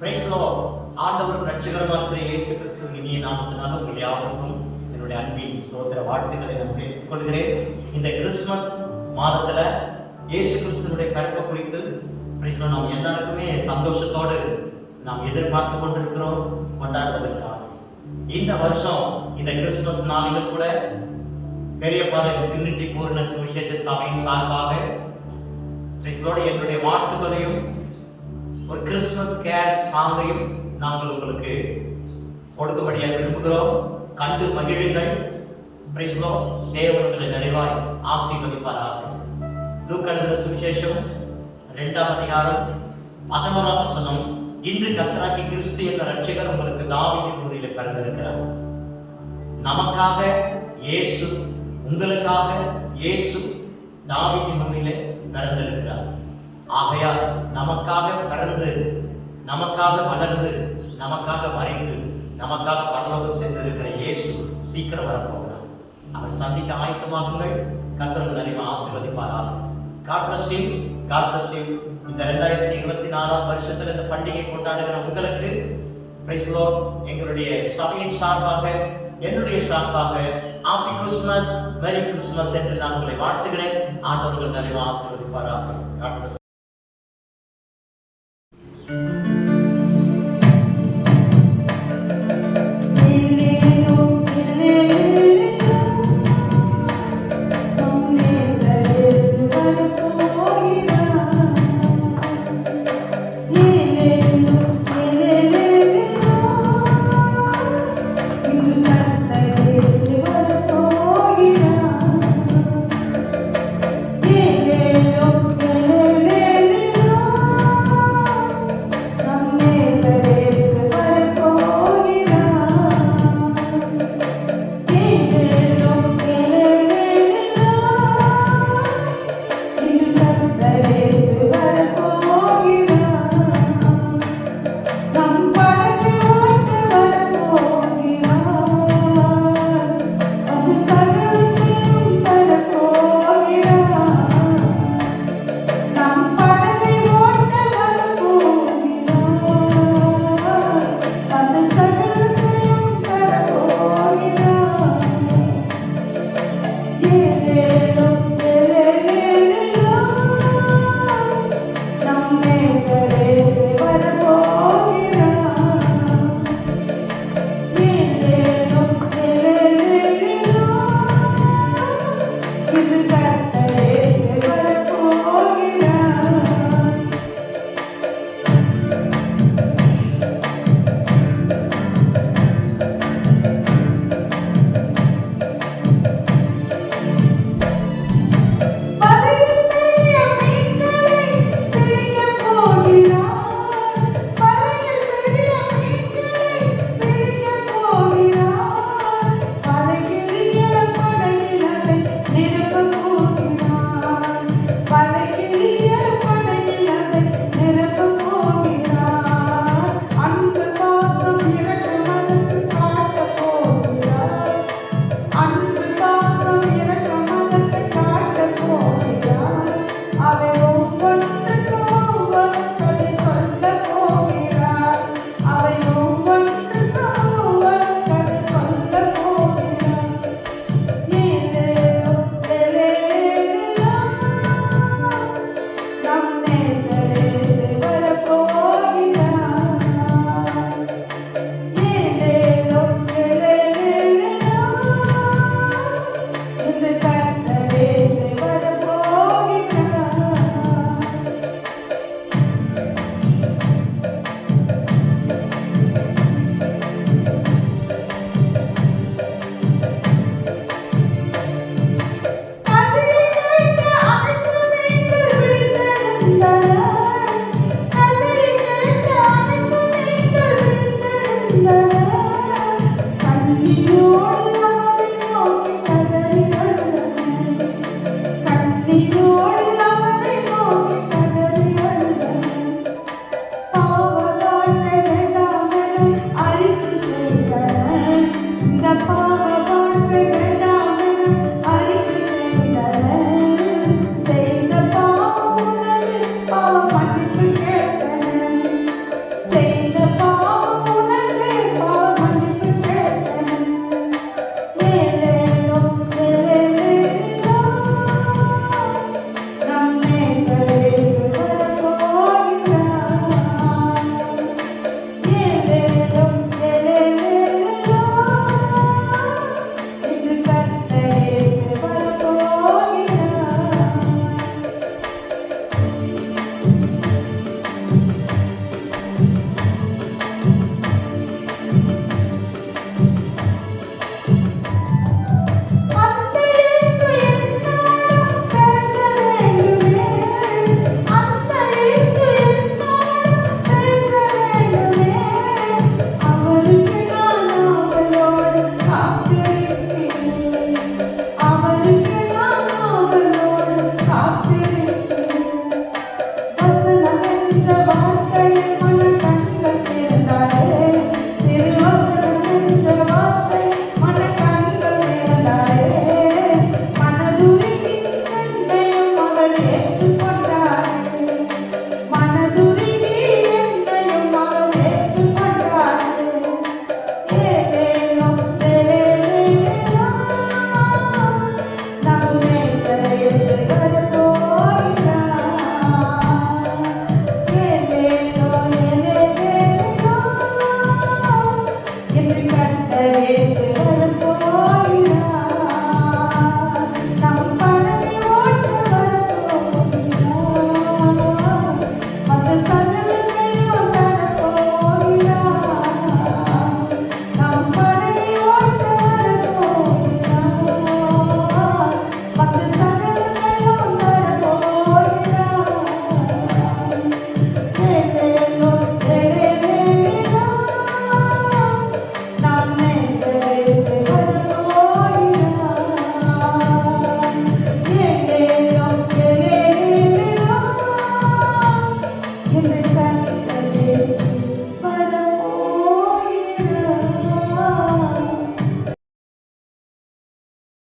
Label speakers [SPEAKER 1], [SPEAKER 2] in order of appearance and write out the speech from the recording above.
[SPEAKER 1] Price Lord ஆண்டவரும் ரட்சகருமா இயேசு கிறிஸ்து இனிய நாமத்தினால உங்கள் யாவருக்கும் என்னுடைய அன்பின் ஸ்தோத்திர வாழ்த்துக்களை நான் தெரிவித்துக் கொள்கிறேன். இந்த கிறிஸ்துமஸ் மாதத்துல இயேசு கிறிஸ்துவனுடைய பிறப்பு குறித்து பிரைஸ் நாம் எல்லாருக்குமே சந்தோஷத்தோடு நாம் எதிர்பார்த்து கொண்டிருக்கிறோம் கொண்டாடுவதற்காக. இந்த வருஷம் இந்த கிறிஸ்துமஸ் நாளிலும் கூட பெரியபாறை திருநெட்டி பூர்ண சுவிசேஷ சபையின் சார்பாக என்னுடைய வாழ்த்துக்களையும் ஒரு கிறிஸ்மஸ் கேர் சாங்கையும் நாங்கள் உங்களுக்கு கொடுக்கும்படியாக விரும்புகிறோம். கண்டு மகிழுங்கள். பிரைஸ்லோ தேவனுடைய நிறைவாய் ஆசீர்வதிப்பாராக. லூக்கழுகிற சுவிசேஷம் இரண்டாம் அதிகாரம் பதினோராம் வசனம். இன்று கத்தராக்கி கிறிஸ்து என்ற ரட்சகர் உங்களுக்கு தாவியின் ஊரிலே பிறந்திருக்கிறார். நமக்காக இயேசு உங்களுக்காக இயேசு தாவியின் ஊரிலே பிறந்திருக்கிறார். ஆகையால் நமக்காக பிறந்து நமக்காக வளர்ந்து நமக்காக மறைந்து நமக்காக பரலோகம் சென்றிருக்கிற இயேசு சீக்கிரம் வரப்போகிறார். அவர் சந்திக்க ஆயத்தமாகுங்கள். கத்திரங்கள் அறிவு ஆசீர்வதிப்பாரா காட் பிளஸ் இந்த ரெண்டாயிரத்தி இருபத்தி நாலாம் வருஷத்துல இந்த பண்டிகை கொண்டாடுகிற உங்களுக்கு எங்களுடைய சபையின் சார்பாக என்னுடைய சார்பாக ஹாப்பி கிறிஸ்துமஸ் மேரி கிறிஸ்துமஸ் என்று நான் உங்களை வாழ்த்துகிறேன். ஆண்டவர்கள் நிறைவு ஆசீர்வதிப்பாராக.